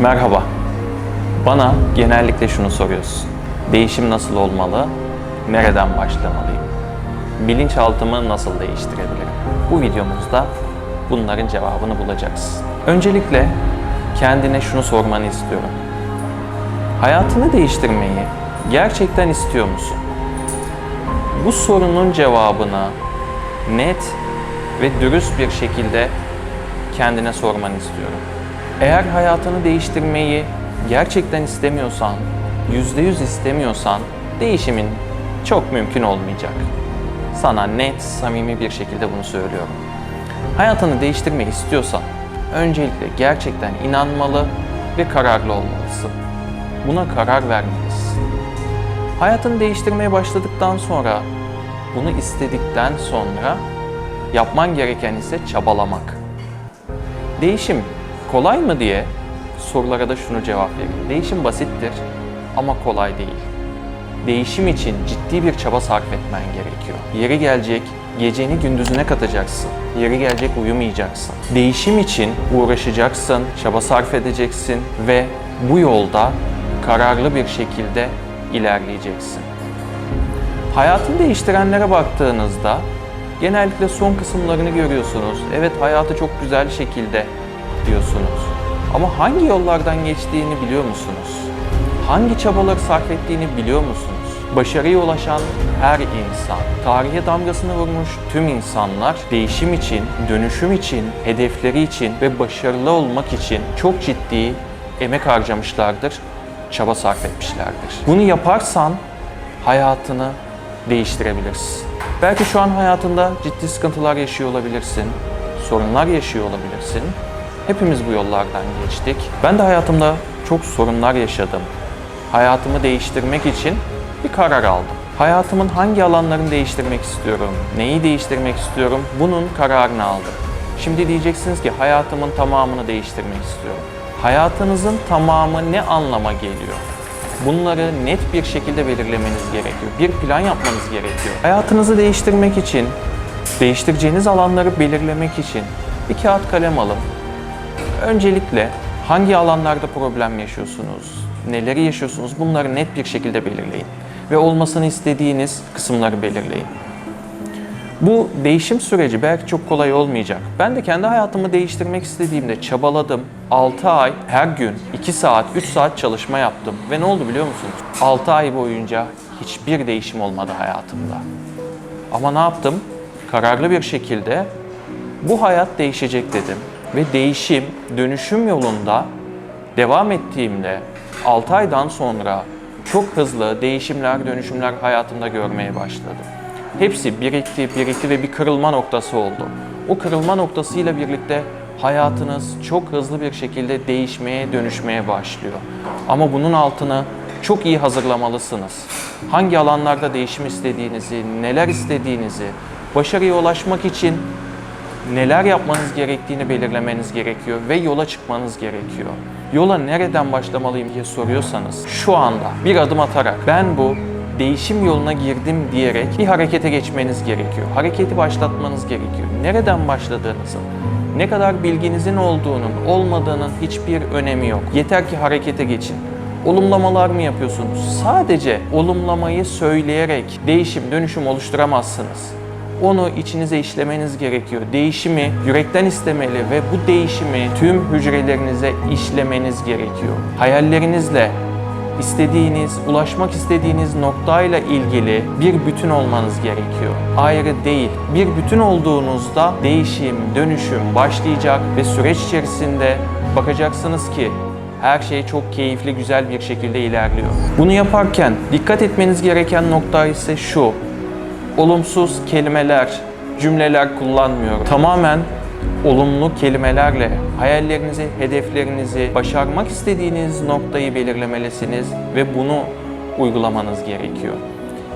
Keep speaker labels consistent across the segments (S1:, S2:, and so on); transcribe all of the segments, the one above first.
S1: Merhaba. Bana genellikle şunu soruyorsun. Değişim nasıl olmalı? Nereden başlamalıyım? Bilinçaltımı nasıl değiştirebilirim? Bu videomuzda bunların cevabını bulacaksın. Öncelikle kendine şunu sormanı istiyorum. Hayatını değiştirmeyi gerçekten istiyor musun? Bu sorunun cevabını net ve dürüst bir şekilde kendine sormanı istiyorum. Eğer hayatını değiştirmeyi gerçekten istemiyorsan, yüzde yüz istemiyorsan değişimin çok mümkün olmayacak. Sana net, samimi bir şekilde bunu söylüyorum. Hayatını değiştirmeyi istiyorsan öncelikle gerçekten inanmalı ve kararlı olmalısın. Buna karar vermelisin. Hayatını değiştirmeye başladıktan sonra, bunu istedikten sonra yapman gereken ise çabalamak. Değişim kolay mı diye sorulara da şunu cevap vereyim. Değişim basittir ama kolay değil. Değişim için ciddi bir çaba sarf etmen gerekiyor. Yeri gelecek geceni gündüzüne katacaksın. Yeri gelecek uyumayacaksın. Değişim için uğraşacaksın, çaba sarf edeceksin ve bu yolda kararlı bir şekilde ilerleyeceksin. Hayatını değiştirenlere baktığınızda genellikle son kısımlarını görüyorsunuz. Evet hayatı çok güzel şekilde diyorsunuz. Ama hangi yollardan geçtiğini biliyor musunuz? Hangi çabaları sarf ettiğini biliyor musunuz? Başarıya ulaşan her insan, tarihe damgasını vurmuş tüm insanlar değişim için, dönüşüm için, hedefleri için ve başarılı olmak için çok ciddi emek harcamışlardır, çaba sarf etmişlerdir. Bunu yaparsan hayatını değiştirebilirsin. Belki şu an hayatında ciddi sıkıntılar yaşıyor olabilirsin, sorunlar yaşıyor olabilirsin. Hepimiz bu yollardan geçtik. Ben de hayatımda çok sorunlar yaşadım. Hayatımı değiştirmek için bir karar aldım. Hayatımın hangi alanlarını değiştirmek istiyorum, neyi değiştirmek istiyorum bunun kararını aldım. Şimdi diyeceksiniz ki hayatımın tamamını değiştirmek istiyorum. Hayatınızın tamamı ne anlama geliyor? Bunları net bir şekilde belirlemeniz gerekiyor. Bir plan yapmanız gerekiyor. Hayatınızı değiştirmek için, değiştireceğiniz alanları belirlemek için bir kağıt kalem alın. Öncelikle hangi alanlarda problem yaşıyorsunuz, neleri yaşıyorsunuz bunları net bir şekilde belirleyin. Ve olmasını istediğiniz kısımları belirleyin. Bu değişim süreci belki çok kolay olmayacak. Ben de kendi hayatımı değiştirmek istediğimde çabaladım. 6 ay her gün 2 saat, 3 saat çalışma yaptım. Ve ne oldu biliyor musunuz? 6 ay boyunca hiçbir değişim olmadı hayatımda. Ama ne yaptım? Kararlı bir şekilde bu hayat değişecek dedim. Ve değişim, dönüşüm yolunda devam ettiğimde 6 aydan sonra çok hızlı değişimler, dönüşümler hayatımda görmeye başladım. Hepsi birikti, birikti ve bir kırılma noktası oldu. O kırılma noktasıyla birlikte hayatınız çok hızlı bir şekilde değişmeye, dönüşmeye başlıyor. Ama bunun altını çok iyi hazırlamalısınız. Hangi alanlarda değişim istediğinizi, neler istediğinizi, başarıya ulaşmak için neler yapmanız gerektiğini belirlemeniz gerekiyor ve yola çıkmanız gerekiyor. Yola nereden başlamalıyım diye soruyorsanız şu anda bir adım atarak ben bu değişim yoluna girdim diyerek bir harekete geçmeniz gerekiyor. Hareketi başlatmanız gerekiyor. Nereden başladığınızın, ne kadar bilginizin olduğunun, olmadığının hiçbir önemi yok. Yeter ki harekete geçin. Olumlamalar mı yapıyorsunuz? Sadece olumlamayı söyleyerek değişim, dönüşüm oluşturamazsınız. Onu içinize işlemeniz gerekiyor. Değişimi yürekten istemeli ve bu değişimi tüm hücrelerinize işlemeniz gerekiyor. Hayallerinizle istediğiniz, ulaşmak istediğiniz noktayla ilgili bir bütün olmanız gerekiyor. Ayrı değil. Bir bütün olduğunuzda değişim, dönüşüm başlayacak ve süreç içerisinde bakacaksınız ki her şey çok keyifli, güzel bir şekilde ilerliyor. Bunu yaparken dikkat etmeniz gereken nokta ise şu olumsuz kelimeler, cümleler kullanmıyorum. Tamamen olumlu kelimelerle hayallerinizi, hedeflerinizi, başarmak istediğiniz noktayı belirlemelisiniz ve bunu uygulamanız gerekiyor.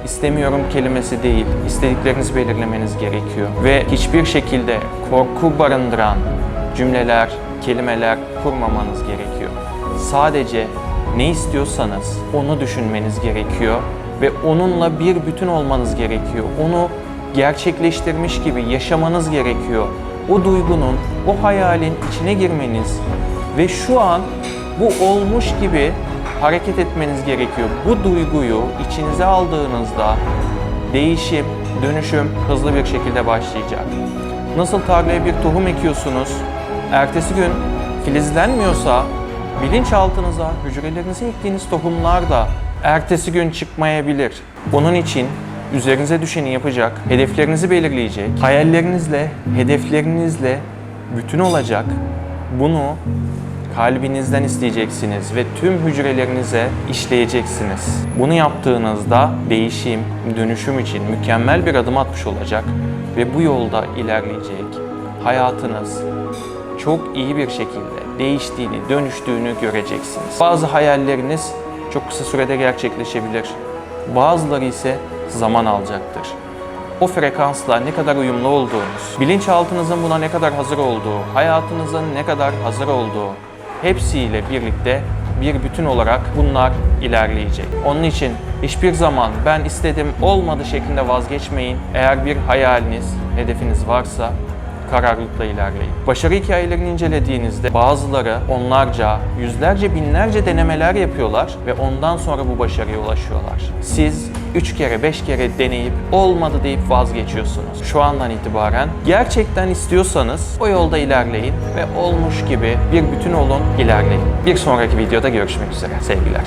S1: İstemiyorum kelimesi değil, istediklerinizi belirlemeniz gerekiyor. Ve hiçbir şekilde korku barındıran cümleler, kelimeler kurmamanız gerekiyor. Sadece ne istiyorsanız onu düşünmeniz gerekiyor ve onunla bir bütün olmanız gerekiyor. Onu gerçekleştirmiş gibi yaşamanız gerekiyor. O duygunun, o hayalin içine girmeniz ve şu an Bu olmuş gibi hareket etmeniz gerekiyor. Bu duyguyu içinize aldığınızda değişim, dönüşüm hızlı bir şekilde başlayacak. Nasıl tarlaya bir tohum ekiyorsunuz, ertesi gün filizlenmiyorsa bilinçaltınıza hücrelerinize ektiğiniz tohumlar da ertesi gün çıkmayabilir. Bunun için üzerinize düşeni yapacak, hedeflerinizi belirleyecek, hayallerinizle, hedeflerinizle bütün olacak. Bunu kalbinizden isteyeceksiniz ve tüm hücrelerinize işleyeceksiniz. Bunu yaptığınızda değişim, dönüşüm için mükemmel bir adım atmış olacak ve bu yolda ilerleyecek. Hayatınız çok iyi bir şekilde değiştiğini, dönüştüğünü göreceksiniz. Bazı hayalleriniz çok kısa sürede gerçekleşebilir. Bazıları ise zaman alacaktır o frekansla ne kadar uyumlu olduğunuz, bilinçaltınızın buna ne kadar hazır olduğu, hayatınızın ne kadar hazır olduğu hepsiyle birlikte bir bütün olarak bunlar ilerleyecek. Onun için hiçbir zaman ben istedim olmadı şeklinde vazgeçmeyin. Eğer bir hayaliniz, hedefiniz varsa kararlılıkla ilerleyin. Başarı hikayelerini incelediğinizde bazıları onlarca, yüzlerce, binlerce denemeler yapıyorlar ve ondan sonra bu başarıya ulaşıyorlar. Siz 3 kere, 5 kere deneyip olmadı deyip vazgeçiyorsunuz. Şu andan itibaren gerçekten istiyorsanız o yolda ilerleyin ve olmuş gibi bir bütün olun, ilerleyin. Bir sonraki videoda görüşmek üzere. Sevgiler.